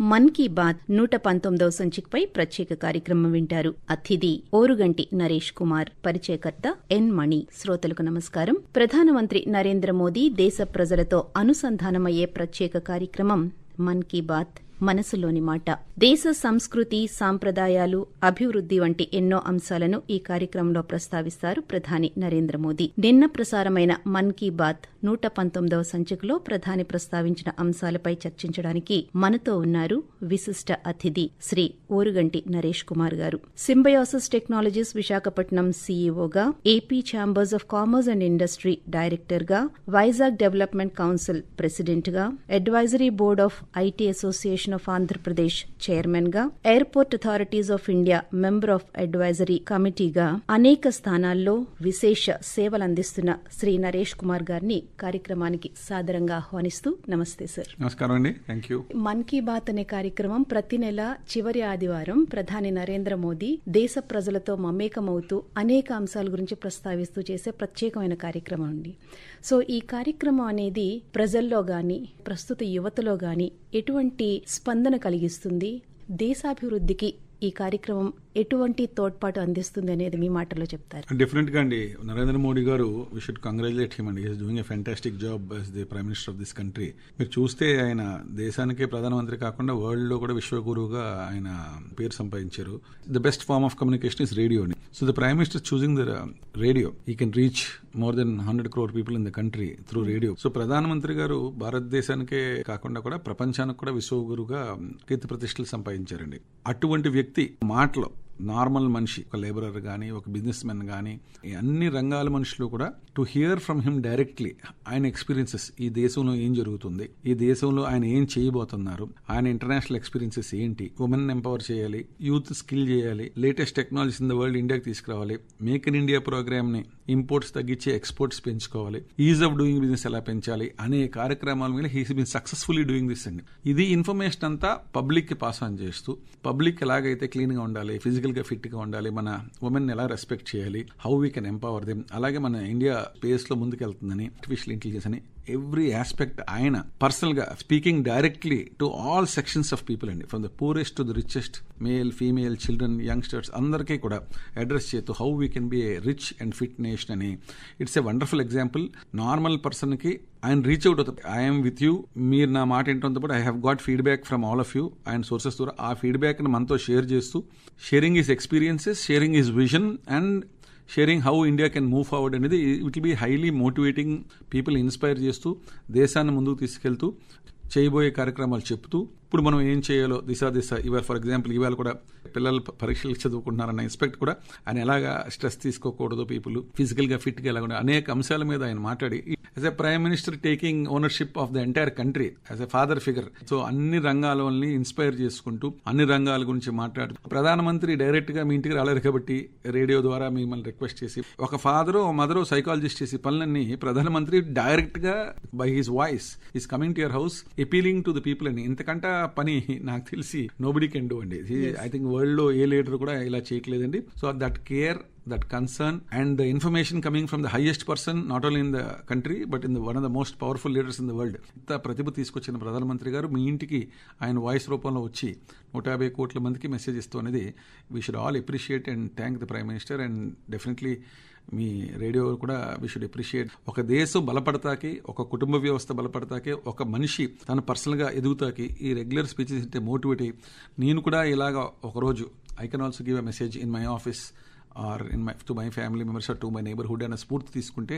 మన్ కీ బాత్ నూట పంతొమ్మిదవ సంచికపై ప్రత్యేక కార్యక్రమం వింటారు అతిథి ఓరుగంటి నరేష్ కుమార్ పరిచయకర్త ఎన్ మణి. శ్రోతలకు నమస్కారం. ప్రధానమంత్రి నరేంద్ర మోదీ దేశ ప్రజలతో అనుసంధానమయ్యే ప్రత్యేక కార్యక్రమం మన్ కీ బాత్. మనసులోని మాట. దేశ సంస్కృతి సాంప్రదాయాలు అభివృద్ది వంటి ఎన్నో అంశాలను ఈ కార్యక్రమంలో ప్రస్తావిస్తారు ప్రధాని నరేంద్ర మోదీ. నిన్న ప్రసారమైన మన్ కీ బాత్ నూట పంతొమ్మిదవ సంచికలో ప్రధాని ప్రస్తావించిన అంశాలపై చర్చించడానికి మనతో ఉన్నారు విశిష్ట అతిథి శ్రీ ఓరుగంటి నరేష్ కుమార్ గారు. Symbiosis technologies Visakhapatnam సీఈఓగా AP chambers of commerce and industry డైరెక్టర్గా వైజాగ్ డెవలప్మెంట్ కౌన్సిల్ ప్రెసిడెంట్గా advisory board of IT association of Andhra Pradesh చైర్మన్గా airport authorities of India member of advisory కమిటీగా అనేక స్థానాల్లో విశేష సేవలందిస్తున్న శ్రీ నరేష్ కుమార్ గారిని కార్యక్రమానికి సాదరంగా ఆహ్వానిస్తూ నమస్తే సార్. నమస్కారం అండి. థ్యాంక్ యూ మన్ కీ బాత్ అనే కార్యక్రమం ప్రతి నెల చివరి ఆదివారం ప్రధాని నరేంద్ర మోదీ దేశ ప్రజలతో మమేకమవుతూ అనేక అంశాల గురించి ప్రస్తావిస్తూ చేసే ప్రత్యేకమైన కార్యక్రమం అండి. సో ఈ కార్యక్రమం అనేది ప్రజల్లో గాని ప్రస్తుత యువతలో గాని ఎటువంటి స్పందన కలిగిస్తుంది. దేశాభివృద్ధికి ఈ కార్యక్రమం ఎటువంటి తోడ్పాటు అందిస్తుంది అనేది మీ మాటల్లో చెప్తారు. డిఫరెంట్గా అండి. నరేంద్ర మోడీ గారు వి షుడ్ కంగ్రాచులేట్ హిమ్ అండి is doing a fantastic job as the prime minister of this country మీరు చూస్తే ఆయన దేశానికే ప్రధానమంత్రి కాకుండా వరల్డ్లో కూడా విశ్వగురువుగా ఆయన పేరు సంపాదించారు. The best form of communication is radio so the prime minister choosing the radio he can reach more than hundred crore people in the country through radio so ప్రధానమంత్రి గారు భారతదేశానికే కాకుండా కూడా ప్రపంచానికి కూడా విశ్వగురుగా కీర్తి ప్రతిష్టలు సంపాదించారండి. అటువంటి వ్యక్తి మాటలో నార్మల్ మనిషి ఒక లేబరర్ కానీ ఒక బిజినెస్ మెన్ కానీ అన్ని రంగాల మనుషులు కూడా to hear from him directly ఆయన ఎక్స్పీరియన్సెస్ ఈ దేశంలో ఏం జరుగుతుంది? ఈ దేశంలో ఆయన ఏం చేయబోతున్నారు? ఆయన ఇంటర్నేషనల్ ఎక్స్పీరియన్సెస్ ఏంటి? ఉమెన్ ఎంపవర్ చేయాలి యూత్ స్కిల్ చేయాలి latest technologies in the world ఇండియాకి తీసుకురావాలి మేక్ ఇన్ ఇండియా ప్రోగ్రామ్ని ఇంపోర్ట్స్ తగ్గించి ఎక్స్పోర్ట్స్ పెంచుకోవాలి ఈజ్ ఆఫ్ డూయింగ్ బిజినెస్ ఎలా పెంచాలి అనే కార్యక్రమాల మీద he's been successfully doing this అండి. ఇది ఇన్ఫర్మేషన్ అంతా పబ్లిక్కి పాస్ ఆన్ చేస్తూ పబ్లిక్ ఎలాగైతే క్లీన్గా ఉండాలి ఫిజికల్ ఫిజికల్గా ఫిట్గా ఉండాలి. మన ఉమెన్ ఎలా రెస్పెక్ట్ చేయాలి? How we can empower them? అలాగే మన ఇండియా స్పేస్లో ముందుకెళ్తుందని ఆర్టిఫిషియల్ ఇంటెలిజెన్స్ అని ఎవ్రీ ఆస్పెక్ట్ ఆయన పర్సనల్గా speaking directly to all sections of people అండి. From the poorest to the richest male female children youngsters అందరికీ కూడా అడ్రస్ చేస్తూ how we can be a rich and fit nation అని. It's a wonderful example. Normal పర్సన్కి ఆయన reach out అవుతుంది. I'm with you మీరు నా మాట ఏంటంతో పాటు I have got feedback from all of you ఆయన సోర్సెస్ ద్వారా ఆ ఫీడ్బ్యాక్ని మనతో షేర్ చేస్తూ sharing his experiences sharing his vision and sharing how India can move forward అనేది it will be highly motivating people inspire చేస్తూ దేశాన్ని ముందుకు తీసుకెళ్తూ చేయబోయే కార్యక్రమాలు చెప్తూ ఇప్పుడు మనం ఏం చేయాలో దిశ దిశ. ఇవాళ ఫర్ ఎగ్జాంపుల్ ఇవాళ కూడా పిల్లలు పరీక్షలు చదువుకుంటున్నారన్న ఇన్స్పెక్ట్ కూడా ఆయన ఎలాగా స్ట్రెస్ తీసుకోకూడదు పీపుల్ ఫిజికల్గా ఫిట్గా అనేక అంశాల మీద ఆయన మాట్లాడి as a prime minister taking ownership of the entire country as a father figure so అన్ని రంగాలని ఇన్స్పైర్ చేసుకుంటూ అన్ని రంగాల గురించి మాట్లాడుతూ ప్రధానమంత్రి డైరెక్ట్గా మీ ఇంటికి రాలేరు కాబట్టి రేడియో ద్వారా మిమ్మల్ని రిక్వెస్ట్ చేసి ఒక ఫాదర్ మదర్ సైకాలజిస్ట్ చేసి పనులన్నీ ప్రధానమంత్రి డైరెక్ట్గా by his voice is coming to your house appealing to the people అని. ఇంతకంటే పని నాకు తెలిసి నోబడి కెన్ డూ అండి. ఐ థింక్ వరల్డ్లో ఏ లీడర్ కూడా ఇలా చేయట్లేదండి. So that care that concern and the information coming from the highest person not only in the country but in the one of the most powerful leaders in the world ఇంత ప్రతిభ తీసుకొచ్చిన ప్రధానమంత్రి గారు మీ ఇంటికి ఆయన వాయిస్ రూపంలో వచ్చి నూట యాభై కోట్ల మందికి మెసేజ్ ఇస్తూ అనేది we should all appreciate and thank the prime minister and definitely me radio కూడా వీ షుడ్ అప్రిషియేట్ ఒక దేశం బలపడతాకి ఒక కుటుంబ వ్యవస్థ బలపడతాకి ఒక మనిషి తన పర్సనల్గా ఎదుగుతాకి ఈ రెగ్యులర్ స్పీచెస్ అంటే మోటివేట్ అయ్యి నేను కూడా ఇలాగ ఒకరోజు I can also give a message in my office or in my to my family members or to my neighbourhood అనే స్ఫూర్తి తీసుకుంటే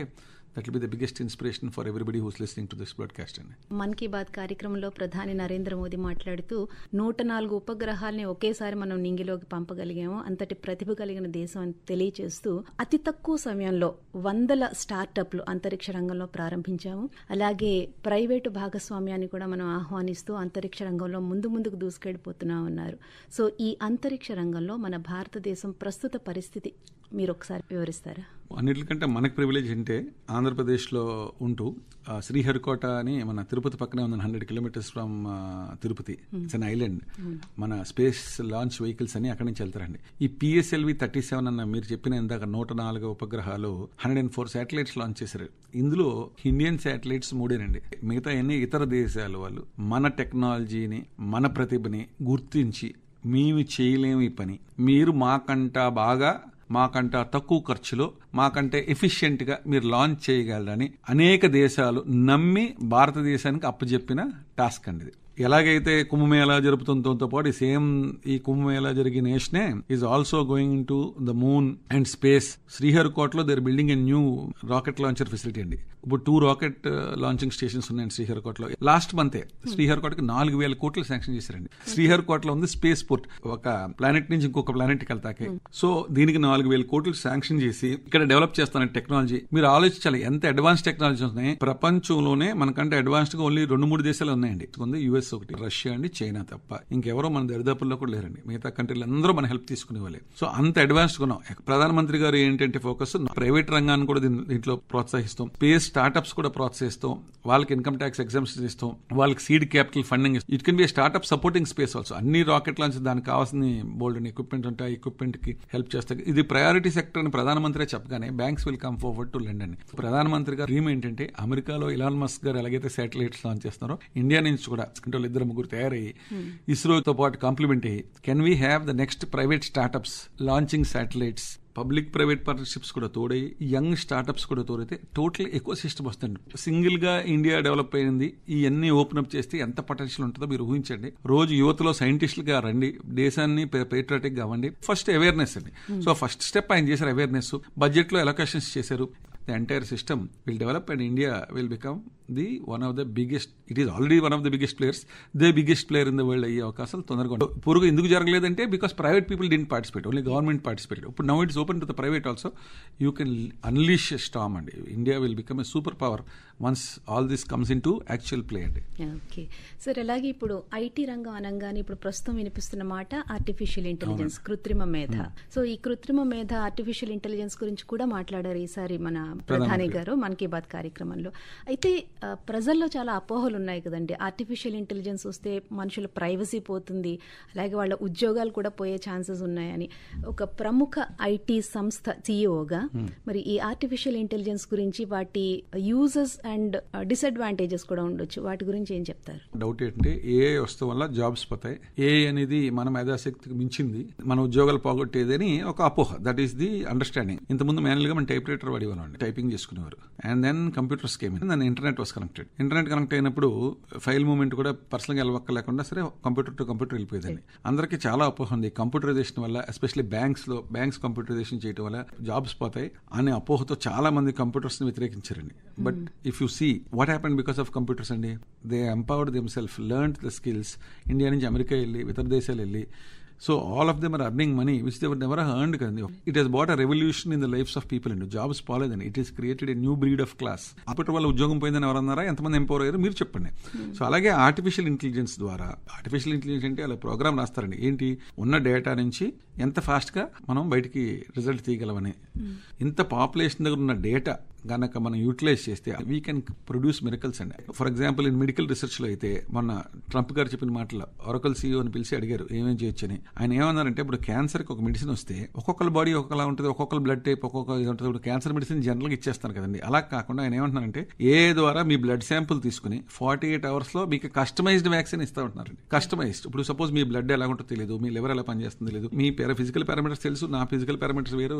that will be the biggest inspiration for everybody who's listening to this broadcast అండి Mann Ki bath కార్యక్రమంలో ప్రధాని నరేంద్ర మోదీ మాట్లాడుతూ నూట నాలుగు ఉపగ్రహాల్ని ఒకేసారి మనం నింగిలోకి పంపగలిగాము అంతటి ప్రతిభ కలిగిన దేశం అని తెలియజేస్తూ అతి తక్కువ సమయంలో వందల స్టార్టప్లు అంతరిక్ష రంగంలో ప్రారంభించాము. అలాగే ప్రైవేటు భాగస్వామ్యాన్ని కూడా మనం ఆహ్వానిస్తూ అంతరిక్ష రంగంలో ముందు ముందుకు దూసుకెళ్ళిపోతున్నామన్నారు సో ఈ అంతరిక్ష రంగంలో మన భారతదేశం ప్రస్తుత పరిస్థితి మీరు ఒకసారి వివరిస్తారా? అన్నిటికంటే మనకు ప్రివిలేజ్ అంటే ఆంధ్రప్రదేశ్లో ఉంటూ శ్రీహరికోట అని మన తిరుపతి పక్కనే ఉంది hundred kilometres from Tirupati. It's an island మన స్పేస్ లాంచ్ వెహికల్స్ అని అక్కడి నుంచి వెళ్తారండి. ఈ పిఎస్ఎల్వి థర్టీ సెవెన్ అన్న మీరు చెప్పిన ఇందాక నూట నాలుగు ఉపగ్రహాలు hundred and four satellites launch చేశారు. ఇందులో ఇండియన్ శాటిలైట్స్ మూడేనండి. మిగతా అన్ని ఇతర దేశాల వాళ్ళు మన టెక్నాలజీని మన ప్రతిభని గుర్తించి మేము చేయలేము ఈ పని. మీరు మాకంట బాగా మాకంట తక్కువ ఖర్చులో మాకంటే ఎఫిషియెంట్గా మీరు లాంచ్ చేయగలరని అనేక దేశాలు నమ్మి భారతదేశానికి అప్పచెప్పిన టాస్క్ అండి ఇది. ఎలాగైతే కుంభమేళా జరుపుతుందో పాటు సేమ్ ఈ కుంభమేళా జరిగిన నేషనే is also going to the moon and space శ్రీహరికోటలో there building a new rocket launcher facility అండి. ఇప్పుడు టూ రాకెట్ లాంచింగ్ స్టేషన్స్ ఉన్నాయండి శ్రీహరికోటలో. లాస్ట్ మంతే శ్రీహరికోటకి నాలుగు వేల కోట్లు శాంక్షన్ చేశారండి. శ్రీహరికోటలో ఉంది స్పేస్ పోర్ట్ ఒక ప్లానెట్ నుంచి ఇంకొక ప్లానెట్కి వెళ్తాకే. సో దీనికి నాలుగు వేల కోట్లు శాంక్షన్ చేసి ఇక్కడ డెవలప్ చేస్తాను టెక్నాలజీ మీరు ఆలోచించాలి ఎంత అడ్వాన్స్ టెక్నాలజీ ఉన్నాయి? ప్రపంచంలోనే మనకంటే అడ్వాన్స్డ్గా ఓన్లీ రెండు మూడు దేశాలు ఉన్నాయండి. ఉంది యుఎస్ ఒకటి రష్యా అండి చైనా తప్ప. ఇంకెవరో మన దరిదాపుల్లో కూడా లేరండి. మిగతా కంట్రీలు అందరూ మన హెల్ప్ తీసుకునేవాళ్ళే. సో అంత అడ్వాన్స్డ్ ఉన్నాం. ప్రధానమంత్రి గారు ఏంటంటే ఫోకస్ ప్రైవేట్ రంగాన్ని కూడా దీంట్లో ప్రోత్సహిస్తాం. స్పేస్ స్టార్ట్అప్స్ కూడా ప్రోత్సహిస్తాం. వాళ్ళకి ఇన్కమ్ ట్యాక్స్ ఎగ్జామ్స్ ఇస్తాం. వాళ్ళకి seed capital funding it can be startup supporting space also అన్ని రాకెట్ లాంచ్ దానికి కావాల్సిన బోల్డ్ ఎక్విప్మెంట్ ఉంటాయి. ఎక్విప్మెంట్కి హెల్ప్ చేస్తాయి. ఇది ప్రయారిటీ సెక్టర్ అని ప్రధానమంత్రి చెప్పగానే banks will come forward to lend అని. ప్రధానమంత్రి గారు డ్రీమ్ ఏంటంటే అమెరికాలో ఇలాన్ మస్క్ గారు ఎలాగైతే శాటిలైట్స్ లాంచ్ చేస్తున్నారో ఇండియా నుంచి కూడా అంటే వాళ్ళు ఇద్దరు ముగ్గురు తయారయ్యి ఇస్రోతో పాటు కాంప్లిమెంట్ అయ్యి can we have the next private startups launching satellites public private partnerships కూడా తోడై యంగ్ స్టార్ట్అప్స్ కూడా తోడైతే టోటల్ ఎక్కువ సిస్టమ్ వస్తుంది. సింగిల్గా ఇండియా డెవలప్ అయింది. ఇవన్నీ ఓపెన్ అప్ చేస్తే ఎంత పొటెన్షియల్ ఉంటుందో మీరు ఊహించండి. రోజు యువతలో సైంటిస్టులుగా రండి. దేశాన్ని పేట్రియాటిక్గా అవ్వండి. ఫస్ట్ అవేర్నెస్ అండి. సో ఫస్ట్ స్టెప్ ఆయన చేశారు అవేర్నెస్ బడ్జెట్లో ఎలొకేషన్స్ చేశారు. The entire system will develop and India will become the one of the biggest it is already one of the biggest players the biggest player in the world అయ్యే అవకాశాలు తొందరగా ఉంటాయి పురుగు ఎందుకు జరగలేదంటే because private people didn't participate only government participate ఇప్పుడు now it's open to the private also you can unleash storm అండి India will become a super power once all this comes in to actual play అండి okay sir అలాగే ఇప్పుడు IT రంగం అనగానే ఇప్పుడు ప్రస్తుతం వినిపిస్తున్న మాట ఆర్టిఫిషియల్ ఇంటెలిజెన్స్ కృత్రిమ మేధ. సో ఈ కృత్రిమ మేధ ఆర్టిఫిషియల్ ఇంటెలిజెన్స్ గురించి కూడా మాట్లాడారు ఈసారి మన ప్రధాని గారు. మన్ కీ బాత్ కార్యక్రమంలో. అయితే ప్రజల్లో చాలా అపోహలు ఉన్నాయి కదండి. ఆర్టిఫిషియల్ ఇంటెలిజెన్స్ వస్తే మనుషుల ప్రైవసీ పోతుంది అలాగే వాళ్ళ ఉద్యోగాలు కూడా పోయే ఛాన్సెస్ ఉన్నాయని. ఒక ప్రముఖ ఐటీ సంస్థ సిఇఓగా మరి ఈ ఆర్టిఫిషియల్ ఇంటెలిజెన్స్ గురించి వాటి యూజెస్ అండ్ డిసడ్వాంటేజెస్ కూడా ఉండొచ్చు. వాటి గురించి ఏం చెప్తారు? డౌట్ ఏంటంటే ఏఐ వస్తే వల్ల జాబ్స్ పోతాయి. ఏఐ అనేది మన మేధాశక్తికి మించింది. మన ఉద్యోగాలు పోగొట్టేదని ఒక అపోహ. దట్ ఈస్ ది అండర్స్టాండింగ్ ఇంతకుముందు గా మనం టైప్ రైటర్ వాడేవాళ్ళం టైపింగ్ చేసుకునేవారు అండ్ దెన్ కంప్యూటర్స్ కేమ్ దాని internet was connected internet connect అయినప్పుడు ఫైల్ మూవ్మెంట్ కూడా పర్సనల్గా వెళ్ళవక్క లేకుండా సరే కంప్యూటర్ టు కంప్యూటర్ వెళ్ళిపోయేదండి. అందరికీ చాలా అపోహ ఉంది. కంప్యూటరైజేషన్ వల్ల ఎస్పెషల్లీ బ్యాంక్స్లో బ్యాంక్స్ కంప్యూటరైజేషన్ చేయడం వల్ల జాబ్స్ పోతాయి అనే అపోహతో చాలా మంది కంప్యూటర్స్ని వ్యతిరేకించారండి. But if you see what happen because of computers అండి they empowered them self learn the skills India నుంచి అమెరికా వెళ్ళి ఇతర దేశాలు వెళ్ళి. So all of them are earning money which they were never earned కదండి it has brought a revolution in the lives of people అండి jobs పోలేదండి it is created a new breed of class అప్పటి వల్ల ఉద్యోగం పోయిందని ఎవరన్నారా ఎంతమంది empower అయ్యారు? మీరు చెప్పండి. సో అలాగే ఆర్టిఫిషియల్ ఇంటెలిజెన్స్ ద్వారా ఆర్టిఫిషియల్ ఇంటెలిజెన్స్ అంటే అలా ప్రోగ్రామ్ రాస్తారండి. ఏంటి? ఉన్న డేటా నుంచి ఎంత ఫాస్ట్గా మనం బయటికి రిజల్ట్ తీయగలమని. ఇంత పాపులేషన్ దగ్గర ఉన్న డేటా గనక మనం యూటిలైజ్ చేస్తే వీ కెన్ ప్రొడ్యూస్ మిరకల్స్ అండి. ఫర్ ఎగ్జాంపుల్ ఇన్ మెడికల్ రీసెర్చ్లో అయితే మొన్న ట్రంప్ గారు చెప్పిన మాటలు ఒరకల్ సీఈఓ అని పిలిచి అడిగారు ఏమేం చేయొచ్చని? ఆయన ఏమన్నారంటే ఇప్పుడు క్యాన్సర్కి ఒక మెడిసిన్ వస్తే ఒక్కొక్కరి బాడీ ఒక్కొక్కలా ఉంటుంది ఒక్కొక్కరు బ్లడ్ టైప్ ఒక్కొక్క ఇది ఉంటుంది. ఇప్పుడు క్యాన్సర్ మెడిసిన్ జనరల్గా ఇచ్చేస్తాను ఇచ్చేస్తారు కదండి. అలా కాకుండా ఆయన ఏమంటున్నారంటే ఏ ద్వారా మీ బ్లడ్ శాంపుల్ తీసుకుని ఫార్టీ ఎయిట్ అవర్స్లో మీకు కస్టమైజ్డ్ వ్యాక్సిన్ ఇస్తా ఉంటున్నారండి. కస్టమైజ్డ్ ఇప్పుడు సపోజ్ మీ బ్లడ్ ఎలా ఉంటుందో తెలియదు మీ లివర్ ఎలా పనిచేస్తుంది తెలియదు మీ ఫిజికల్ పారామీటర్స్ తెలుసు నా ఫిజికల్ పారామీటర్స్ వేరు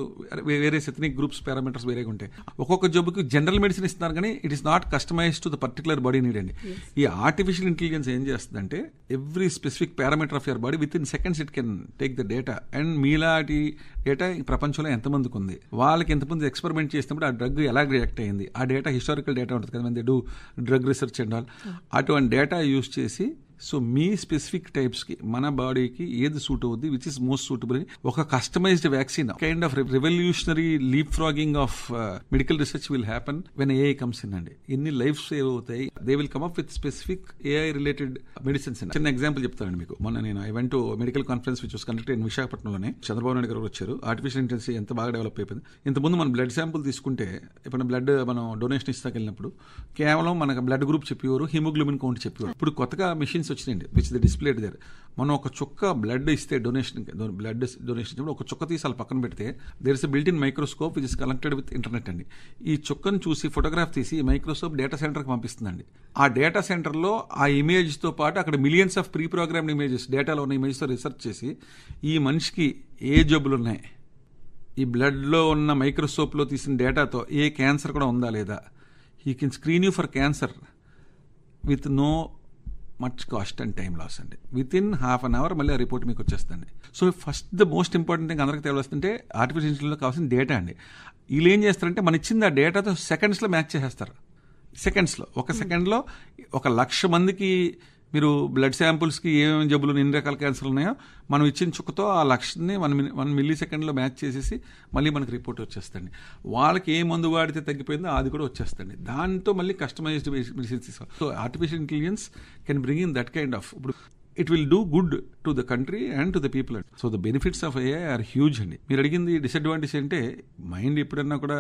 వేరే సెథనిక్ గ్రూప్స్ పారామీటర్స్ వేరేగా ఉంటాయి. ఒక్కొక్క జబ్బుకి జనరల్ మెడిసిన్ ఇస్తున్నారు కానీ it is not customize to the particular body need అండి ఈ ఆర్టిఫిషియల్ ఇంటెలిజెన్స్ ఏం చేస్తుందంటే every specific parameter of your body within seconds it can take the data and మీలాంటి డేటా ఈ ప్రపంచంలో ఎంతమందికి ఉంది? వాళ్ళకి ఎంతమంది ఎక్స్పెరిమెంట్ చేసినప్పుడు ఆ డ్రగ్ ఎలా రియాక్ట్ అయింది? ఆ డేటా హిస్టారికల్ డేటా ఉంటుంది కదా do drug research and all అటువంటి డేటా యూస్ చేసి సో మీ స్పెసిఫిక్ టైప్స్కి మన బాడీకి ఏది సూట్ అవుద్ది విచ్ ఇస్ మోస్ట్ సూటబుల్ ఒక customized vaccine kind of revolutionary leapfrogging of medical research will happen when AI comes in అండి ఎన్ని లైఫ్ సేవ్ అవుతాయి they will come up with specific AI related medicines చిన్న example చెప్తానండి మీకు. మొన్న నేను I went medical conference which was conduct in విశాఖపట్నంలోనే Chandrababu Naidu గారు వచ్చారు. ఆర్టిఫిషియల్ ఇంటెలిజెన్స్ ఎంత బాగా డెవలప్ అయిపోయింది. ఇంతకుముందు మనం బ్లడ్ శాంపుల్ తీసుకుంటే ఇప్పుడు బ్లడ్ మనం డొనేషన్ ఇస్తాకెళ్ళినప్పుడు కేవలం మనకు బ్లడ్ గ్రూప్ చెప్పేవారు హిమోగ్లోబిన్ కౌంట్ చెప్పేవారు. ఇప్పుడు కొత్తగా మిషన్స్ వచ్చినాయండి విచ్ ద డిస్ప్లేడ్ దేర్ మనం ఒక చుక్క బ్లడ్ ఇస్తే డొనేషన్ బ్లడ్ డొనేషన్ ఇచ్చినప్పుడు ఒక చుక్క తీసి అలా పక్కన పెడితే there is built in microscope which is connected with internet అండి. ఈ చుక్కను చూసి ఫోటోగ్రాఫ్ తీసి మైక్రోస్కోప్ డేటా సెంటర్కి పంపిస్తుందండి. ఆ డేటా సెంటర్లో ఆ ఇమేజ్తో పాటు అక్కడ millions of pre programmed images డేటాలో ఉన్న ఇమేజ్తో రీసెర్చ్ చేసి ఈ మనిషికి ఏ జబ్బులు ఉన్నాయి ఈ బ్లడ్లో ఉన్న మైక్రోస్కోప్లో తీసిన డేటాతో ఏ క్యాన్సర్ కూడా ఉందా లేదా ఈ can screen you for cancer with no much cost and time loss అండి. Within half an hour మళ్ళీ ఆ రిపోర్ట్ మీకు వచ్చేస్తుంది. So first the most important thing అందరికీ తెలియస్తుంటే ఆర్టిఫిషియల్ ఇంటెలిజెన్స్లో కావాల్సిన డేటా అండి. వీళ్ళు ఏం చేస్తారంటే మన ఇచ్చింది ఆ డేటాతో సెకండ్స్లో మ్యాచ్ చేసేస్తారు. సెకండ్స్లో ఒక సెకండ్లో ఒక లక్ష మందికి మీరు బ్లడ్ శాంపుల్స్కి ఏమేమి జబ్బులు ఎన్ని రకాల క్యాన్సర్లు ఉన్నాయో మనం ఇచ్చిన చుక్కతో ఆ లక్షని వన్ మిని వన్ మిల్లీ సెకండ్లో మ్యాచ్ చేసేసి మళ్ళీ మనకి రిపోర్ట్ వచ్చేస్తుంది. వాళ్ళకి ఏ మందు వాడితే తగ్గిపోయిందో అది కూడా వచ్చేస్తుంది. దాంతో మళ్ళీ కస్టమైజ్డ్ మెడిసిన్స్ తీసుకోవాలి. So artificial intelligence can bring in that kind of ఇప్పుడు it will do good to the country and to the people and so the benefits of AI are huge అండి. మీరు అడిగింది డిసడ్వాంటేజ్ అంటే mind ఎప్పుడన్నా కూడా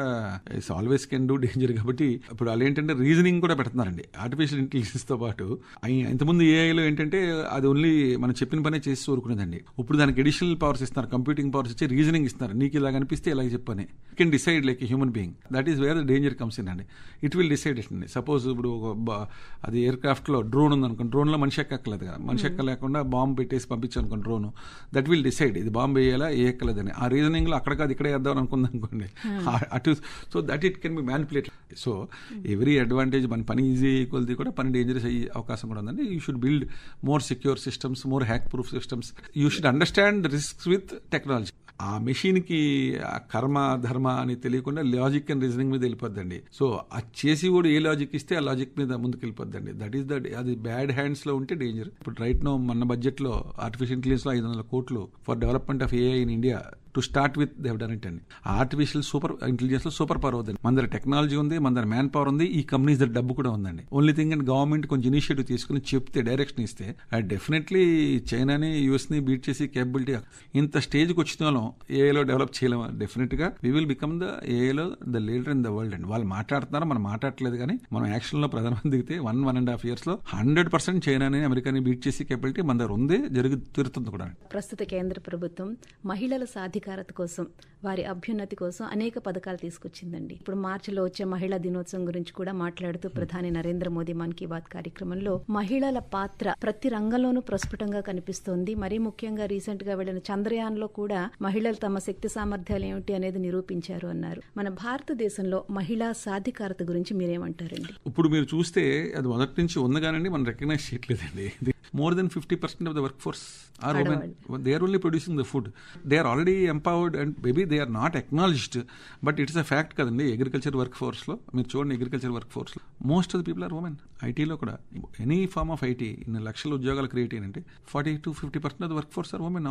it's always can do danger కాబట్టి ఇప్పుడు వాళ్ళు ఏంటంటే రీజనింగ్ కూడా పెడుతున్నారండి. ఆర్టిఫిషియల్ ఇంటెలిజెన్స్తో పాటు అయి- ఇంతకుముందు ఏఐలో ఏంటంటే అది ఓన్లీ మనం చెప్పిన పనే చేసి ఊరుకునేదండి. ఇప్పుడు దానికి అడిషనల్ పవర్స్ ఇస్తున్నారు కంప్యూటింగ్ పవర్స్ ఇచ్చి రీజనింగ్ ఇస్తున్నారు. నీకు ఇలా కనిపిస్తే ఇలా చెప్పని. Can decide like human being that is where the danger comes in అండి. ఇట్ విల్ డిసైడ్ ఇట్ అండి. సపోజ్ ఇప్పుడు ఒక అది ఎయిర్ క్రాఫ్ట్లో డ్రోన్ ఉంది అనుకోండి మనిషి ఎక్కలేదు కదా. మనిషి ఎక్కలేకుండా బాంబు పెట్టేసి పంపించాను అనుకోండి డ్రోన్. దట్ విల్ డిసైడ్ ఇది బాంబు వేయాలా ఏ ఎక్కలేదని ఆ రీజనింగ్లో అక్కడ కాదు ఇక్కడే వేద్దాం అనుకుంది అనుకోండి. ఆ- అటు so that it can be manipulated so every advantage మన పని ఈజీ కొలిది కూడా పని డేంజరస్ అయ్యే అవకాశం కూడా ఉందండి. You should build more secure systems more hack proof systems you should understand risks with technology ఆ మెషిన్కి ఆ కర్మ ధర్మ అని తెలియకుండా లాజిక్ అండ్ రీజనింగ్ మీద వెళ్ళిపోద్దండి. సో అది చేసి కూడా ఏ లాజిక్ ఇస్తే ఆ లాజిక్ మీద ముందుకు వెళ్ళిపోద్దండి దట్ ఈస్ దట్ అది బ్యాడ్ హ్యాండ్స్లో ఉంటే డేంజర్ ఇప్పుడు రైట్ నో మన బడ్జెట్లో ఆర్టిఫిషియల్ ఇంటెలిజెన్స్లో ఐదు వందల కోట్లు for development of AI in India to start with they've done it అండి. ఆర్టిఫిషియల్ సూపర్ ఇంటెలిజెన్స్లో సూపర్ పవర్ అవుతుంది మన దగ్గర టెక్నాలజీ ఉంది మన దగ్గర మ్యాన్ పవర్ ఉంది ఈ కంపెనీస్ దగ్గర డబ్బు కూడా ఉందండి. ఓన్లీ థింగ్ అండ్ గవర్నమెంట్ కొంచెం ఇనిషియేటివ్ తీసుకుని చెప్తే డైరెక్షన్ ఇస్తే డెఫినెట్లీ చైనాని యూఎస్ని బీట్ చేసి కేపబిలిటీ ఇంత స్టేజ్కి వచ్చిన వాళ్ళం ఏఐలో డెవలప్ చేయలేము. డెఫినెట్గా we will become the ఏఐలో the leader in the world అండి. వాళ్ళు మాట్లాడుతున్నారు మనం మాట్లాడలేదు కానీ మనం యాక్షన్లో ప్రధానమంత్రి దిగితే వన్ వన్ అండ్ హాఫ్ ఇయర్స్లో హండ్రెడ్ పర్సెంట్ చైనాని అమెరికాని బీట్ చేసి కేపబిలిటీ మన దగ్గర ఉంది జరుగుతుంది కూడా ప్రస్తుత కేంద్ర ప్రభుత్వం మహిళల సాధికారత కోసం వారి అభ్యున్నతి కోసం అనేక పథకాలు తీసుకొచ్చిందండి. ఇప్పుడు మార్చిలో వచ్చే మహిళా దినోత్సవం గురించి కూడా మాట్లాడుతూ ప్రధాని నరేంద్ర మోదీ మన్ కీ బాత్ కార్యక్రమంలో మహిళల పాత్ర ప్రతి రంగంలోనూ ప్రస్ఫుటంగా కనిపిస్తోంది. మరీ ముఖ్యంగా రీసెంట్గా వెళ్ళిన చంద్రయాన్లో కూడా మహిళలు తమ శక్తి సామర్థ్యాలు ఏమిటి అనేది నిరూపించారు అన్నారు. మన భారతదేశంలో మహిళా సాధికారత గురించి మీరేమంటారండి? ఇప్పుడు మీరు చూస్తే అది మొదటి నుంచి ఉందగానండి మనం రికగ్నైజ్ చేయట్లేదండి. more than fifty percent of the work force are women they are only producing the food they are already empowered and maybe they are not acknowledged but it's a fact కదండి agriculture work force లో మీరు చూడండి agriculture work force లో most of the people are women ఐటీలో కూడా. Any form of IT ఇన్ని లక్షల ఉద్యోగాలు create అయినంటే forty to fifty percent of the work force are women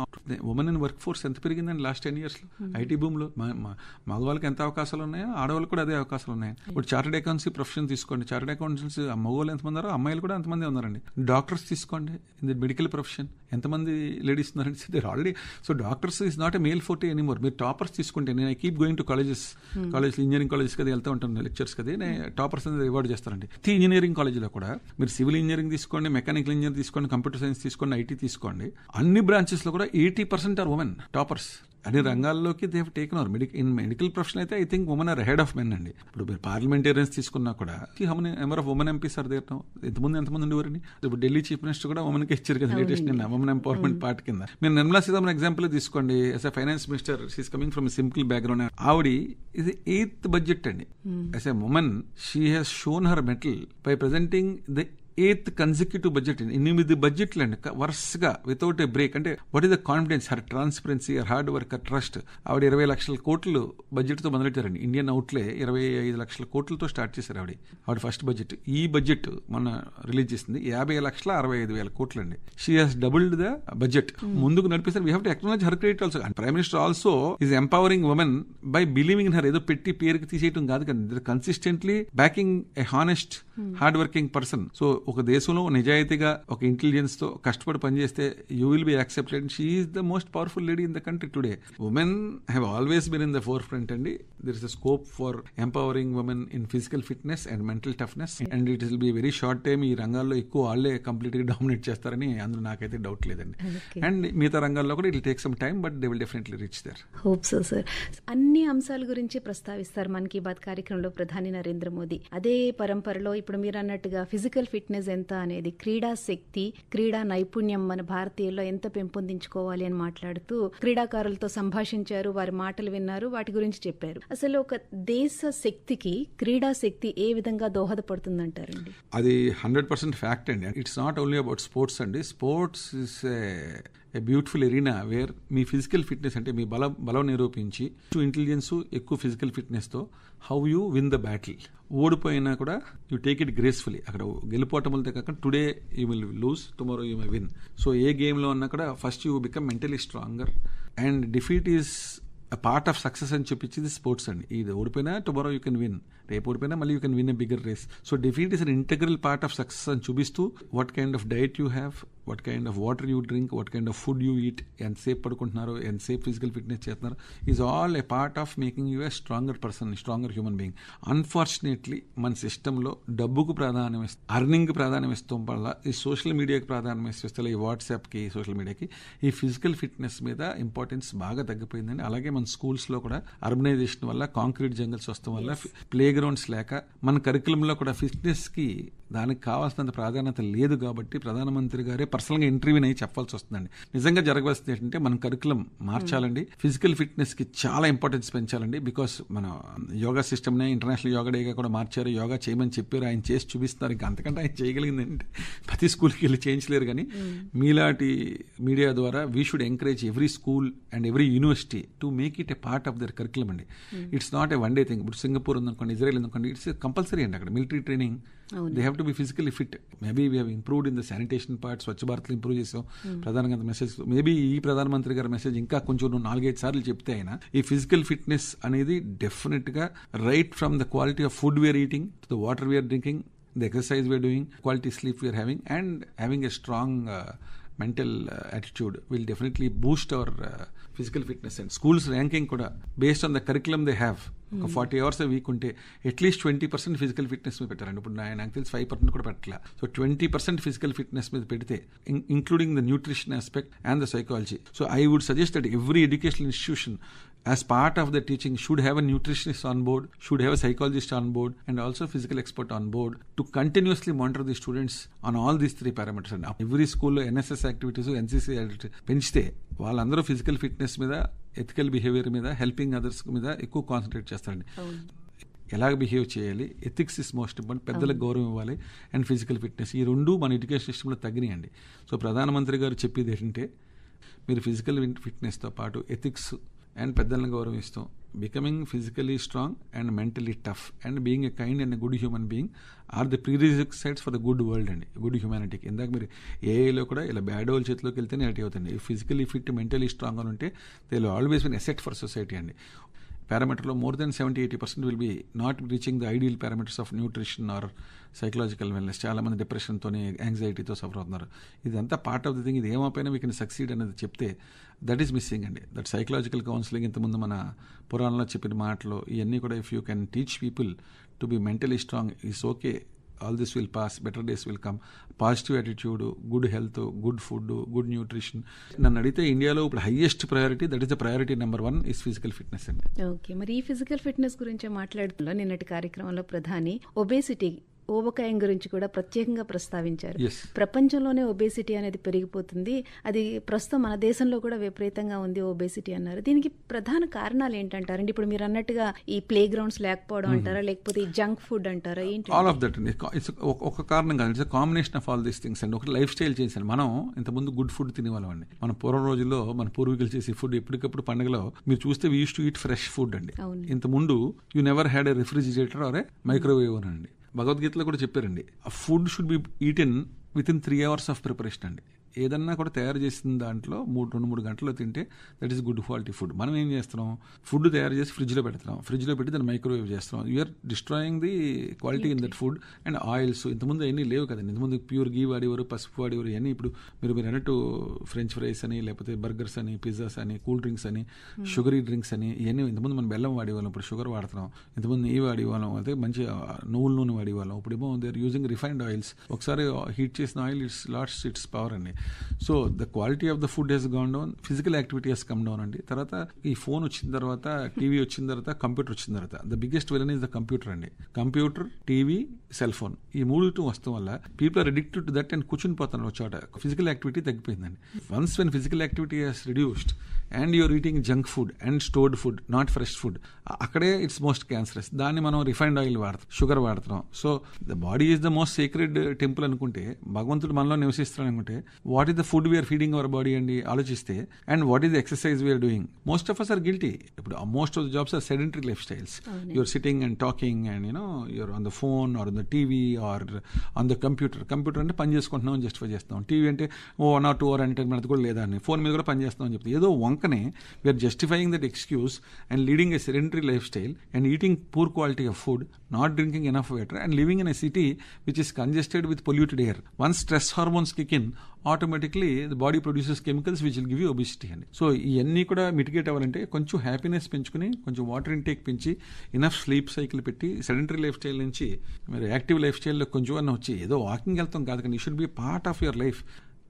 women in work force ఎంత పెరిగిందండి లాస్ట్ టెన్ ఇయర్స్లో? ఐటీ భూమిలో మగవాళ్ళకి ఎంత అవకాశాలు ఉన్నాయో ఆడవాళ్ళకి కూడా అదే అవకాశాలు ఉన్నాయి. ఇప్పుడు చార్టెడ్ అకౌంట్సీ ప్రొఫెషన్ తీసుకోండి. చార్టెడ్ అకౌంట్స్ మగవాళ్ళు ఎంతమంది ఉన్నారో అమ్మాయిలు కూడా అంతమంది ఉన్నారండి. డాక్టర్స్ తీసుకోండి. ఇన్ ది మెడికల్ ప్రొఫెషన్ ఎంతమంది లేడీస్ ఉన్నారండి there already so doctors is not a male forte anymore మీరు టాపర్స్ తీసుకుంటే నేను I keep going to colleges college engineering colleges కదా వెళ్తూ ఉంటాను లెక్చర్స్ కదా నేను టాపర్స్ అనేది రివార్డ్ చేస్తారండి ప్రతి ఇంజనీరింగ్ కాలేజీలో కూడా మీరు సివిల్ ఇంజనీరింగ్ తీసుకోండి మెకానికల్ ఇంజనీర్ తీసుకోండి కంప్యూటర్ సైన్స్ తీసుకోండి ఐటీ తీసుకోండి అన్ని బ్రాంచెస్లో కూడా eighty percent are women toppers అన్ని రంగాల్లోకి they've taken over medical in medical profession అయితే I think women are ahead of men అండి. ఇప్పుడు మీరు పార్లమెంటేరియన్స్ తీసుకున్నా కూడా how number of women MPs are there ఎంతమంది ఎంతమంది ఉండేవారండి? ఇప్పుడు ఢిల్లీ చీఫ్ మినిస్టర్ కూడా ఉమెన్కి ఇచ్చారు కదా లేటెస్ట్ నిన్న ఉమెన్ ఎంపవర్మెంట్ పార్ట్ కింద. మీరు నిర్మలా సీతారామన్ ఎగ్జాంపుల్ తీసుకోండి. As a finance minister she's coming from simple background ఆవిడ ఇది ఎయిత్ బడ్జెట్ అండి. As a women she has shown her mettle by presenting the eighth consecutive budget ఎనిమిది బడ్జెట్లు అండి వరుసగా వితౌట్ ఏ బ్రేక్ అంటే what is the confidence her transparency her hard work trust ఆవిడ ఇరవై లక్షల కోట్లు బడ్జెట్తో మొదలెట్టారండి. ఇండియన్ అవుట్లే ఇరవై ఐదు లక్షల కోట్లతో స్టార్ట్ చేశారు ఆవిడ. ఆవిడ ఫస్ట్ బడ్జెట్ ఈ బడ్జెట్ మొన్న రిలీజ్ చేసింది యాభై లక్షల అరవై ఐదు వేల కోట్లు అండి she has doubled the budget ముందుకు నడిపిస్తారు. We have to her credit also prime minister also is empowering women by believing in her ఏదో పెట్టి పేరుకి తీసేయటం కాదు కదా consistently backing a honest hard working person so ఒక దేశంలో నిజాయితీగా ఒక ఇంటెలిజెన్స్తో కష్టపడి పనిచేస్తే you will be accepted she is the most powerful lady in the country today women have always been in the forefront అండి. There is a scope for empowering women in physical fitness and mental toughness and it will be very short time ఈ రంగాల్లో ఎక్కువ వాళ్ళే కంప్లీట్గా dominate చేస్తారని అందులో నాకైతే doubt లేదండి. అండ్ మిగతా రంగాల్లో కూడా it take some time but they will definitely reach their hope so sir అన్ని అంశాల గురించి ప్రస్తావిస్తారు మన్ కీ బాత్ కార్యక్రమంలో ప్రధాని నరేంద్ర మోదీ. అదే పరంపరలో ఇప్పుడు మీరు అన్నట్టుగా ఫిజికల్ ఫిట్నెస్ ఎంత అనేది క్రీడా శక్తి క్రీడా నైపుణ్యం మన భారతీయుల్లో ఎంత పెంపొందించుకోవాలి అని మాట్లాడుతూ క్రీడాకారులతో సంభాషించారు వారి మాటలు విన్నారు వాటి గురించి చెప్పారు. అసలు ఒక దేశ శక్తికి క్రీడా శక్తి ఏ విధంగా దోహదపడుతుందంటారండి? అది హండ్రెడ్ పర్సెంట్ ఫ్యాక్ట్ అండి. It's not only about sports అండి. Sports is a beautiful arena where me physical fitness అంటే మీ బలం బలం నిరూపించి ఇంటెలిజెన్స్ ఎక్కువ physical ఫిట్నెస్తో how you win the battle ఓడిపోయినా కూడా యూ టేక్ ఇట్ గ్రేస్ఫుల్లీ అక్కడ గెలుపోవటములతో కాక today you will lose tomorrow you may win so ఏ గేమ్లో అన్నా కూడా first you become mentally stronger and defeat is part of success అని చెప్పించింది స్పోర్ట్స్ అండి. ఇది ఓడిపోయినా టుమారో యూ కెన్ విన్ రేపు ఓడిపోయినా మళ్ళీ you can win a bigger race so defeat is an integral part of success అని చూపిస్తూ what kind of diet you have what kind of water you drink what kind of food you eat ఎంతసేపు పడుకుంటున్నారు ఎంతసేపు physical fitness చేస్తున్నారు is all a part of making you a stronger person stronger human being unfortunately మన సిస్టంలో డబ్బుకు ప్రాధాన్యం ఇస్తాం earning ప్రాధాన్యం ఇస్తాం వల్ల ఈ సోషల్ మీడియాకి ప్రాధాన్యం ఇస్తే ఈ వాట్సాప్కి సోషల్ మీడియాకి ఈ ఫిజికల్ ఫిట్నెస్ మీద ఇంపార్టెన్స్ బాగా తగ్గిపోయిందండి. అలాగే మన స్కూల్స్లో కూడా అర్బనైజేషన్ వల్ల కాంక్రీట్ జంగల్స్ వస్తాం వల్ల ప్లే గ్రౌండ్స్ లేక మన కరికులంలో కూడా ఫిట్నెస్కి దానికి కావాల్సినంత ప్రాధాన్యత లేదు కాబట్టి ప్రధానమంత్రి గారే పర్సనల్గా ఇంటర్వ్యూని అయ్యి చెప్పాల్సి వస్తుందండి. నిజంగా జరగవలసింది ఏంటంటే మన కరికులం మార్చాలండి. ఫిజికల్ ఫిట్నెస్కి చాలా ఇంపార్టెన్స్ పెంచాలండి. బికాస్ మన యోగా సిస్టమ్ నే ఇంటర్నేషనల్ యోగా డేగా కూడా మార్చారు. యోగా చేయమని చెప్పారు. ఆయన చేసి చూపిస్తున్నారు. ఇంకా అంతకంటే ఆయన చేయగలిగింది ఏంటంటే ప్రతి స్కూల్కి వెళ్ళి చేయించలేరు కానీ మీలాంటి మీడియా ద్వారా we should encourage every school and every university to make it a part of their curriculum అండి. It's not a one day thing ఇప్పుడు సింగపూర్ ఉందనుకోండి ఇజ్రాయల్ ఉందనుకోండి ఇట్స్ కంపల్సరీ అండి అక్కడ. Military training they have to be physically fit maybe we have improved in the sanitation part స్వచ్ఛ భారత్లో improve చేసాం. ప్రధానంగా message maybe ఈ ప్రధానమంత్రి గారి మెసేజ్ ఇంకా కొంచెం నాలుగైదు సార్లు చెప్తే అయినా ఈ ఫిజికల్ ఫిట్నెస్ అనేది డెఫినెట్గా right from the quality of food we are eating to the water we are drinking the exercise we are doing, quality sleep we are having, and having attitude will definitely boost our uh, physical fitness. And schools ranking kuda based on the curriculum they have. ఒక forty hours week ఉంటే at least twenty percent physical fitness మీద పెట్టారండి ఇప్పుడు నాకు తెలిసి five percent కూడా పెట్టలే so twenty percent physical fitness మీద పెడితే including the nutrition aspect and the psychology so I would suggest that every educational institution as part of the teaching should have a nutritionist on board should have a psychologist on board and also physical expert on board to continuously monitor the students on all these three parameters and every school లో NSS activities NCC పెంచితే వాళ్ళందరూ physical fitness మీద ethical behaviour మీద helping others మీద ఎక్కువ concentrate చేస్తారండి ఎలాగ behave చేయాలి ఎథిక్స్ ఇస్ మోస్ట్ ఇంపార్టెంట్ పెద్దలకు గౌరవం ఇవ్వాలి అండ్ ఫిజికల్ ఫిట్నెస్ ఈ రెండు మన ఎడ్యుకేషన్ సిస్టంలో తగ్గినాయండి సో ప్రధానమంత్రి గారు చెప్పేది ఏంటంటే మీరు ఫిజికల్ ఫిట్నెస్తో పాటు ఎథిక్స్ అండ్ పెద్దలను గౌరవిస్తాం. Becoming physically strong and mentally tough and being a kind and good human being are the sides for the good world అండి. గుడ్ హ్యూమానిటీకి ఇందాక మీరు ఏఐలో కూడా ఇలా బ్యాడ్ వాళ్ళ చేతిలోకి వెళ్తేనే అటు అవుతుంది. ఫిజికలీ ఫిట్ మెంటలీ స్ట్రాంగ్ అని ఉంటే they always been asset for society అండి. పారామీటర్లో more than seventy eighty percent will be not reaching the ideal parameters of nutrition or psychological wellness. చాలా మంది డిప్రెషన్తో యాంగ్జైటీతో సఫర్ అవుతున్నారు. ఇదంతా పార్ట్ ఆఫ్ ది థింగ్ ఇది ఏమైపోయినా we can succeed అనేది చెప్తే that is missing అండి. దట్ సైకలాజికల్ కౌన్సిలింగ్ ఇంతకుముందు మన పురాణంలో చెప్పిన మాటలు ఇవన్నీ కూడా if you can teach people to be mentally strong is okay all this will pass better days will come positive attitude good health good food good nutrition నన్ను అడిగితే ఇండియాలో ఇప్పుడు highest priority that is the priority number one is physical fitness అండి. Okay మరి ఈ physical fitness గురించి మాట్లాడుతున్నా నిన్నటి కార్యక్రమంలో ప్రధాని ఒబేసిటీ ఊబకాయం గురించి కూడా ప్రత్యేకంగా ప్రస్తావించారు. ప్రపంచంలోనే ఒబేసిటీ అనేది పెరిగిపోతుంది. అది ప్రస్తుతం మన దేశంలో కూడా విపరీతంగా ఉంది ఒబేసిటీ అన్నారు. దీనికి ప్రధాన కారణాలు ఏంటంటారండి ఇప్పుడు మీరు అన్నట్టుగా ఈ ప్లే గ్రౌండ్స్ లేకపోవడం అంటారా? లేకపోతే ఈ జంక్ ఫుడ్ అంటారా? ఏంటి ఆల్ ఆఫ్ దట్ అండి ఒక కారణం కాదు. It's combination of all these things అండి ఒక లైఫ్ స్టైల్ చేశాను మనం ఇంతకుముందు గుడ్ ఫుడ్ తినేవాళ్ళం అండి మన పూర్వం రోజుల్లో మన పూర్వీకులు చేసే ఫుడ్ ఎప్పటికప్పుడు పండుగలో మీరు చూస్తే we used to eat fresh food అండి. ఇంత ముందు you never had a refrigerator or a microwave అండి. భగవద్గీతలో కూడా చెప్పారండి food should be eaten within three hours of preparation అండి. ఏదన్నా కూడా తయారు చేసిన దాంట్లో మూడు రెండు మూడు గంటల్లో తింటే that is good quality food మనం ఏం చేస్తున్నాం? ఫుడ్ తయారు చేసి ఫ్రిడ్జ్లో పెడుతున్నాం. ఫ్రిడ్జ్లో పెట్టి దాన్ని మైక్రోవేవ్ చేస్తున్నాం. You're destroying the quality in that food and oils ఇంతకుముందు అన్నీ లేవు కదండి. ఇంతకుముందు ప్యూర్ గీ వాడేవారు పసుపు వాడేవారు ఇవన్నీ ఇప్పుడు మీరు మీరు అన్నట్టు ఫ్రెంచ్ ఫ్రైస్ అని లేకపోతే బర్గర్స్ అని పిజ్జాస్ అని కూల్ డ్రింక్స్ అని షుగరీ డ్రింక్స్ అని ఇవన్నీ ఇంతకుముందు మనం బెల్లం వాడేవాళ్ళం. ఇప్పుడు షుగర్ వాడుతున్నాం. ఇంతకుముందు నెయ్యి వాడేవాళ్ళం. అయితే మంచి నువ్వుల నూనె వాడేవాళ్ళం. ఇప్పుడేమో they are using refined oils ఒకసారి హీట్ చేసిన oil it's lots its power అండి. So the quality of the food has gone down physical activity has come down అండి. తర్వాత ఈ ఫోన్ వచ్చిన తర్వాత టీవీ వచ్చిన తర్వాత కంప్యూటర్ వచ్చిన తర్వాత. The biggest villain is the computer అండి. కంప్యూటర్ టీవీ సెల్ ఫోన్ ఈ మూడు వస్తాం వల్ల people are addicted to that and కూర్చుని పోతున్నారు ఒక చోట. Physical activity తగ్గిపోయిందండి. Once when physical activity has reduced and you're eating junk food and stored food not fresh food అక్కడే ఇట్స్ మోస్ట్ క్యాన్సరస్ దాన్ని మనం రిఫైన్డ్ ఆయిల్ వాడతాం షుగర్ వాడుతున్నాం. So the body is the most secret temple అనుకుంటే భగవంతుడు మనలో నివసిస్తున్నాడు అనుకుంటే what is the food we're feeding our body అండి ఆలోచిస్తే and what is the exercise we're doing most of us are guilty ఇప్పుడు most of the jobs are sedentary life styles you're sitting and talking and you know you're on the phone or on the TV or on the computer computer అంటే పని చేసుకుంటున్నాం justify చేస్తాం TV అంటే ఓ one or two hour entertainment కూడా లేదా అని. Phone మీద కూడా పని చేస్తాం అని చెప్తే. ఏదో కనుకనే we're justifying that excuse and leading a sedentary life style and eating poor quality of food not drinking enough water and living in a city which is congested with polluted air one stress hormones kick in automatically the body produces chemicals which will give you obesity అండి so ఇవన్నీ కూడా mitigate అవ్వాలంటే కొంచెం happiness పెంచుకుని కొంచెం water intake పెంచి enough sleep cycle పెట్టి sedentary life style నుంచి మీరు యాక్టివ్ లైఫ్ స్టైల్లో కొంచెం అన్న వచ్చి ఏదో వాకింగ్ వెళ్తాం కాదు కానీ you should be part of your life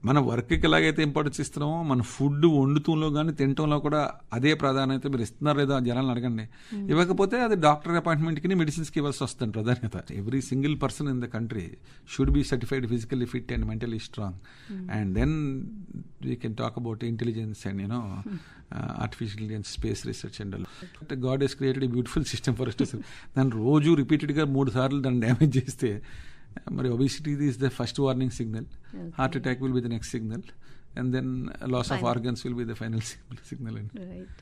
మన వర్క్కి ఎలాగైతే ఇంపార్టెన్స్ ఇస్తున్నామో మన ఫుడ్ వండుతంలో కానీ తినటంలో కూడా అదే ప్రాధాన్యత మీరు ఇస్తున్నారు లేదా జనాలను అడగండి. ఇవ్వకపోతే అది డాక్టర్ అపాయింట్మెంట్కి మెడిసిన్స్కి ఇవ్వాల్సి వస్తుంది ప్రాధాన్యత. Every single person in the country should be certified physically fit and mentally strong and then we can talk about intelligence and you know artificial intelligence space research and god has created beautiful system for దాన్ని రోజు రిపీటెడ్గా మూడు సార్లు దాన్ని damage చేస్తే మరి obesity is the first warning signal heart attack will be the next signal and then loss of organs will be the final signal అండి right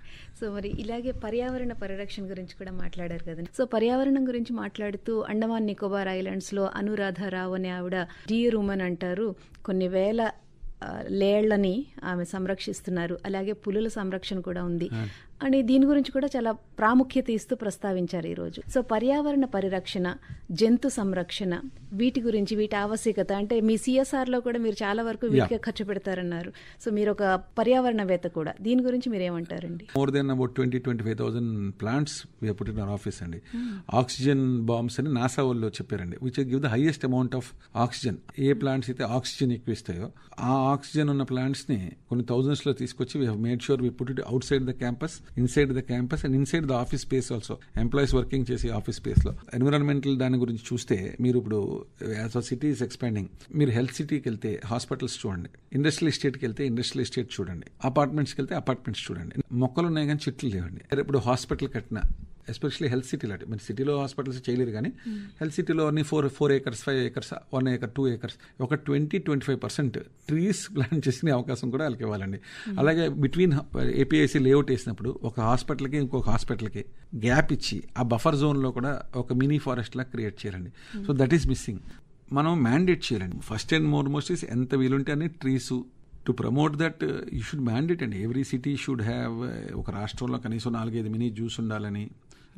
so మరి ఇలాగే పర్యావరణ పరిరక్షణ గురించి కూడా మాట్లాడారు కదండి సో పర్యావరణం గురించి మాట్లాడుతూ అండమాన్ నికోబార్ ఐలాండ్స్లో అనురాధ రావు అనే ఆవిడ డియర్ ఉమెన్ అంటారు. కొన్ని వేల లేళ్ళని ఆమె సంరక్షిస్తున్నారు. అలాగే పులుల సంరక్షణ కూడా ఉంది. అని దీని గురించి కూడా చాలా ప్రాముఖ్యత ఇస్తూ ప్రస్తావించారు ఈరోజు. సో పర్యావరణ పరిరక్షణ జంతు సంరక్షణ వీటి గురించి వీటి ఆవశ్యకత అంటే మీ సిఎస్ఆర్లో కూడా మీరు చాలా వరకు వీటికే ఖర్చు పెడతారన్నారు. సో మీరు ఒక పర్యావరణవేత్త కూడా దీని గురించి మీరు ఏమంటారండి? More than about twenty twenty five thousand plants we put in office అండి. ఆక్సిజన్ బాంబ్స్ అని నాసా వాళ్ళు చెప్పారండి which give the highest amount of oxygen A plants అయితే ఆక్సిజన్ ఎక్కువ ఇస్తాయో ఆ ఆక్సిజన్ ఉన్న ప్లాంట్స్ని కొన్ని థౌజండ్స్లో తీసుకొచ్చి we made sure we put it outside the campus inside the campus and inside the office space also employees working చేసే ఆఫీస్ స్పేస్లో. ఎన్విరాన్మెంటల్ దాని గురించి చూస్తే మీరు ఇప్పుడు as a city is expanding మీరు హెల్త్ సిటీకి వెళ్తే హాస్పిటల్స్ చూడండి. ఇండస్ట్రియల్ ఎస్టేట్కి వెళ్తే ఇండస్ట్రియల్ ఎస్టేట్ చూడండి. అపార్ట్మెంట్స్కి వెళ్తే అపార్ట్మెంట్స్ చూడండి. మొక్కలు ఉన్నాయి కానీ చెట్లు లేవండి. ఇప్పుడు హాస్పిటల్ కట్టిన ఎస్పెషల్లీ హెల్త్ సిటీలో అంటే మీరు సిటీలో హాస్పిటల్స్ చేయలేరు కానీ హెల్త్ సిటీలో అన్ని four four acres five acres one acre two acres ఒక twenty twenty five percent trees plant చేసుకునే అవకాశం కూడా వాళ్ళకి ఇవ్వాలండి. అలాగే బిట్వీన్ ఏపీఐసి లేఅవుట్ వేసినప్పుడు ఒక హాస్పిటల్కి ఇంకొక హాస్పిటల్కి గ్యాప్ ఇచ్చి ఆ బఫర్ జోన్లో కూడా ఒక మినీ ఫారెస్ట్ లా క్రియేట్ చేయాలండి. సో దట్ ఈస్ మిస్సింగ్ మనం మ్యాండేట్ చేయాలండి. First and more most is ఎంత వీలుంటే అన్ని trees to promote that you should mandate అండి. ఎవ్రీ సిటీ షుడ్ హ్యావ్ ఒక రాష్ట్రంలో కనీసం నాలుగైదు మినీ జ్యూస్ ఉండాలని.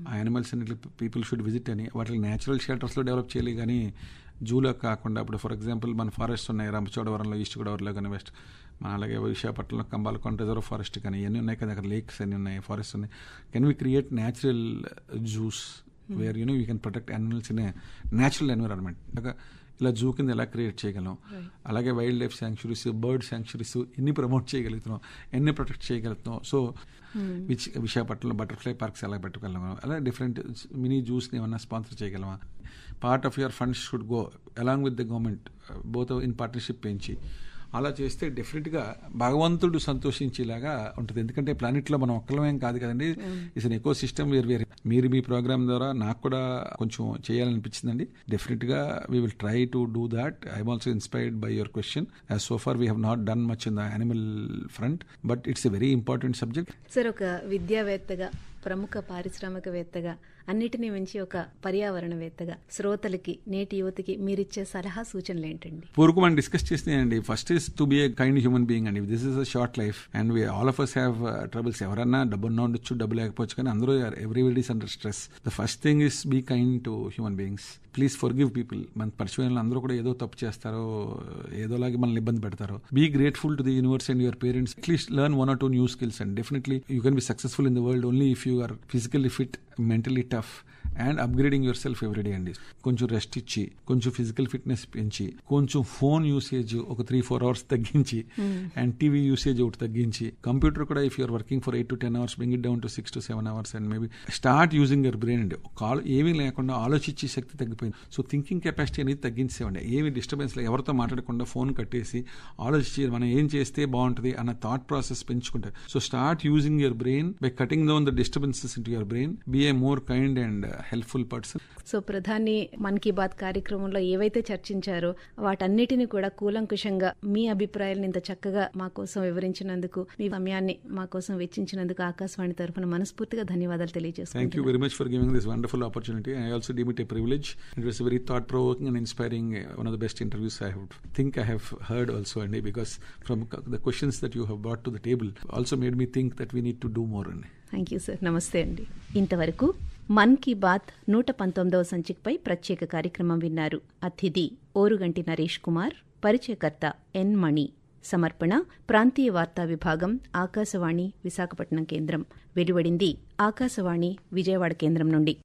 ఆ యానిమల్స్ అన్నిటి పీపుల్ షుడ్ విజిట్ అని వాటిని న్యాచురల్ షెల్టర్స్లో డెవలప్ చేయాలి. కానీ జూలో కాకుండా ఇప్పుడు ఫర్ ఎగ్జాంపుల్ మన ఫారెస్ట్ ఉన్నాయి. రంపచోడవరంలో ఈస్ట్ గోదావరిలో కానీ వెస్ట్ మన అలాగే విశాఖపట్నంలో కంబాలకొండ రిజర్వ్ ఫారెస్ట్ కానీ ఇవన్నీ ఉన్నాయి కదా అక్కడ లేక్స్ అన్నీ ఉన్నాయి ఫారెస్ట్ ఉన్నాయి. Can we create natural zoos where you know you can protect animals in natural environment ఇలా జూ కింద ఎలా క్రియేట్ చేయగలం? అలాగే wild life sanctuaries bird sanctuaries ఎన్ని ప్రమోట్ చేయగలుగుతున్నాం? ఎన్ని ప్రొటెక్ట్ చేయగలుగుతున్నాం? సో విచ్ విశాఖపట్నంలో బటర్ఫ్లై పార్క్స్ ఎలా పెట్టుకోగలం? అలా డిఫరెంట్ మినీ జ్యూస్ని ఏమన్నా స్పాన్సర్ చేయగలమా? Part of your funds should go along with the government both in partnership పెంచి. అలా చేస్తే డెఫినెట్గా భగవంతుడు సంతోషించేలాగా ఉంటుంది. ఎందుకంటే ప్లానెట్లో మనం ఒక్కలమేం కాదు కదండి. ఇట్స్ అన్ ఎకో సిస్టమ్ వేరు వేరు మీరు మీ ప్రోగ్రామ్ ద్వారా నాకు కూడా కొంచెం చేయాలనిపించిందండి. డెఫినెట్గా we will try to do that I'm also inspired by your question as so far we have not done much in the animal front but it's a very important subject sir ఒక విద్యావేత్తగా ప్రముఖ పారిశ్రామికవేత్తగా అన్నిటినీ మించి ఒక పర్యావరణవేత్తగా శ్రోతలకి నేటి యువతకి మీరిచ్చే సలహా సూచనలు ఏంటండి? పూర్వకు మనం discuss చేసినాయండి first is to be a kind human being అండి. This is a short life and we all of us have troubles ఎవరన్నా డబ్బు ఉన్న ఉండొచ్చు డబ్బు లేకపోవచ్చు కానీ అందరూ everybody's under stress the first thing is be kind to human beings please forgive people మన పరిశోధనలు అందరూ కూడా ఏదో తప్పు చేస్తారో ఏదోలాగే మనల్ని ఇబ్బంది పెడతారో. Be grateful to the universe and your parents at least learn one or two new skills and definitely you can be successful in the world only if you are physically fit mentally tough and upgrading yourself every day అండి. కొంచెం rest ఇచ్చి కొంచెం physical fitness పెంచి కొంచెం phone usage ఒక three four hours తగ్గించి and TV usage ఒకటి తగ్గించి కంప్యూటర్ కూడా if you're working for eight to ten hours bring it down to six to seven hours and maybe start using your brain అండి. Call ఏమీ లేకుండా ఆలోచించే శక్తి తగ్గిపోయింది. సో థింకింగ్ కెపాసిటీ అనేది తగ్గించేవండి ఏమి డిస్టర్బెన్స్ లేదు. ఎవరితో మాట్లాడకుండా ఫోన్ కట్టేసి ఆలోచించి మనం ఏం చేస్తే బాగుంటుంది అన్న థాట్ ప్రాసెస్ పెంచుకుంటారు. So start using your brain by cutting down the disturbances in your brain be a more kind and helpful person. So ప్రధాని మన్ కీ బాత్ కార్యక్రమంలో ఏవైతే చర్చించారో వాటన్నిటిని కూడా కూలంకుషంగా మీ అభిప్రాయాలను ఇంత చక్కగా మా కోసం వివరించినందుకు మీ సమయాన్ని మా కోసం వెచ్చించినందుకు ఆకాశవాణి తరఫున మనస్ఫూర్తిగా ధన్యవాదాలు తెలియజేస్తాను very much for this wonderful opportunity I also deem it a thought provoking inspiring one of the best interviews I have think I have heard also అండి because from the questions that you have to the table also made me think that we need to do more అండి thank you sir నమస్తే అండి ఇంతవరకు మన్ కీ బాత్ నూట పంతొమ్మిదవ సంచికపై ప్రత్యేక కార్యక్రమం విన్నారు. అతిథి ఓరుగంటి నరేష్ కుమార్ పరిచయకర్త ఎన్ మణి. సమర్పణ ప్రాంతీయ వార్తా విభాగం ఆకాశవాణి విశాఖపట్నం కేంద్రం. వెలువడింది ఆకాశవాణి విజయవాడ కేంద్రం నుండి.